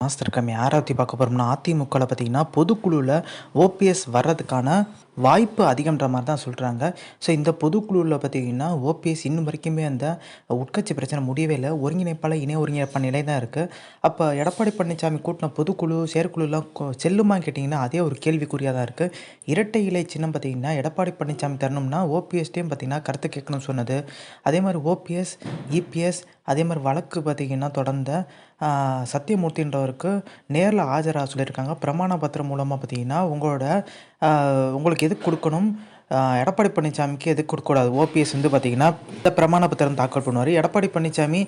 Master கம்மி பற்றி பார்க்க போகிறோம்னா அதிமுகவில் பார்த்தீங்கன்னா பொதுக்குழுவில் ஓபிஎஸ் வர்றதுக்கான வாய்ப்பு அதிகம்ன்ற மாதிரி தான் சொல்கிறாங்க ஸோ இந்த பொதுக்குழுவில் பார்த்தீங்கன்னா ஓபிஎஸ் இன்னும் வரைக்குமே அந்த உட்கட்சி பிரச்சனை முடியவே இல்லை. ஒருங்கிணைப்பால் இணை ஒருங்கிணைப்பாளர் நிலை தான் இருக்குது அப்போ எடப்பாடி பழனிசாமி கூட்டின பொதுக்குழு செயற்குழுலாம் கொ- செல்லுமான்னு கேட்டிங்கன்னா அதே ஒரு கேள்விக்குறியாக தான் இருக்குது இரட்டை இலை சின்னம் பார்த்தீங்கன்னா எடப்பாடி பழனிசாமி தரணும்னா ஓபிஎஸ்டையும் பார்த்தீங்கன்னா கருத்து கேட்கணும்னு சொன்னது. அதே மாதிரி ஓபிஎஸ் இபிஎஸ் அதே மாதிரி வழக்கு பார்த்தீங்கன்னா தொடர்ந்த சத்தியமூர்த்தின்றவருக்கு நேரில் ஆஜராக சொல்லியிருக்காங்க. பிரமாண பத்திரம் மூலமாக பார்த்தீங்கன்னா உங்களோட உங்களுக்கு உங்களுக்கு எதுக்கு கொடுக்கணும்? எடப்பாடி பழனிசாமிக்கு எதுக்கு கொடுக்கக்கூடாது? ஓபிஎஸ் வந்து பார்த்திங்கன்னா இந்த பிரமாண பத்திரம் தாக்கல் பண்ணுவார். எடப்பாடி பழனிசாமி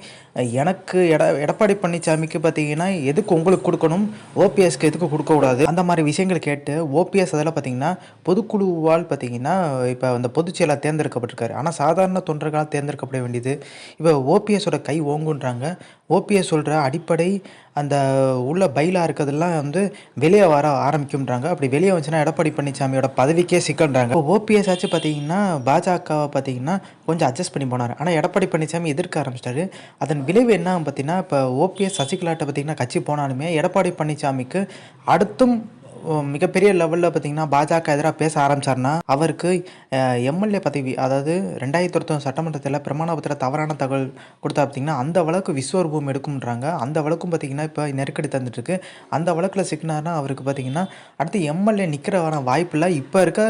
எனக்கு எட எடப்பாடி பழனிசாமிக்கு பார்த்தீங்கன்னா எதுக்கு உங்களுக்கு கொடுக்கணும்? ஓபிஎஸ்க்கு எதுக்கு கொடுக்கக்கூடாது? அந்த மாதிரி விஷயங்கள் கேட்டு ஓபிஎஸ் அதில் பார்த்தீங்கன்னா பொதுக்குழுவால் பார்த்தீங்கன்னா இப்போ அந்த பொதுச் செயலாக தேர்ந்தெடுக்கப்பட்டிருக்காரு. ஆனால் சாதாரண தொண்டர்களால் தேர்ந்தெடுக்கப்பட வேண்டியது. இப்போ ஓபிஎஸோட கை ஓங்குன்றாங்க. ஓபிஎஸ் சொல்கிற அடிப்படை அந்த உள்ள பயிலாக இருக்கிறதெல்லாம் வந்து வெளியே வர ஆரம்பிக்கும்ன்றாங்க. அப்படி வெளியே வந்துச்சுன்னா எடப்பாடி பழனிசாமியோட பதவிக்கே சிக்கல்ன்றாங்க. ஓபிஎஸ் ஆச்சு பார்த்தீங்கன்னா பாஜகவை பார்த்தீங்கன்னா கொஞ்சம் அட்ஜஸ்ட் பண்ணி போனார். ஆனால் எடப்பாடி பழனிசாமி எதிர்க்க ஆரம்பிச்சிட்டாரு. அதன் விளைவு என்ன பார்த்தீங்கன்னா இப்போ ஓபிஎஸ் சசிகலாட்ட பார்த்தீங்கன்னா கட்சி போனாலுமே எடப்பாடி பழனிசாமிக்கு அடுத்தும் மிகப்பெரிய லெவலில் பார்த்தீங்கன்னா பாஜக எதிராக பேச ஆரம்பிச்சாருன்னா அவருக்கு எம்எல்ஏ பதவி அதாவது ரெண்டாயிரத்தி ஒருத்தம் சட்டமன்றத்தில் பிரமாண பத்திர தவறான தகவல் கொடுத்தா பார்த்தீங்கன்னா அந்த வழக்கு விஸ்வரூபம் எடுக்கும்ன்றாங்க. அந்த வழக்கும் பார்த்திங்கன்னா இப்போ நெருக்கடி தந்துட்டுருக்கு. அந்த வழக்கில் சிக்கினார்னா அவருக்கு பார்த்தீங்கன்னா அடுத்து எம்எல்ஏ நிற்கிறவான வாய்ப்பில்லை. இப்போ இருக்க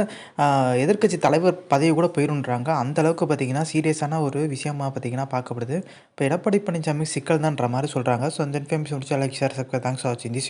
எதிர்க்கட்சி தலைவர் பதவி கூட போயிருன்றாங்க. அந்த அளவுக்கு பார்த்தீங்கன்னா சீரியஸான ஒரு விஷயமாக பார்த்தீங்கன்னா பார்க்கப்படுது. இப்போ எடப்பாடி பழனிசாமி சிக்கல் தான்ற மாதிரி சொல்கிறாங்க ஸோ அந்த இன்ஃபர்மேஷன் முடிச்சு like share subscribe thanks for வாட்சிங் தி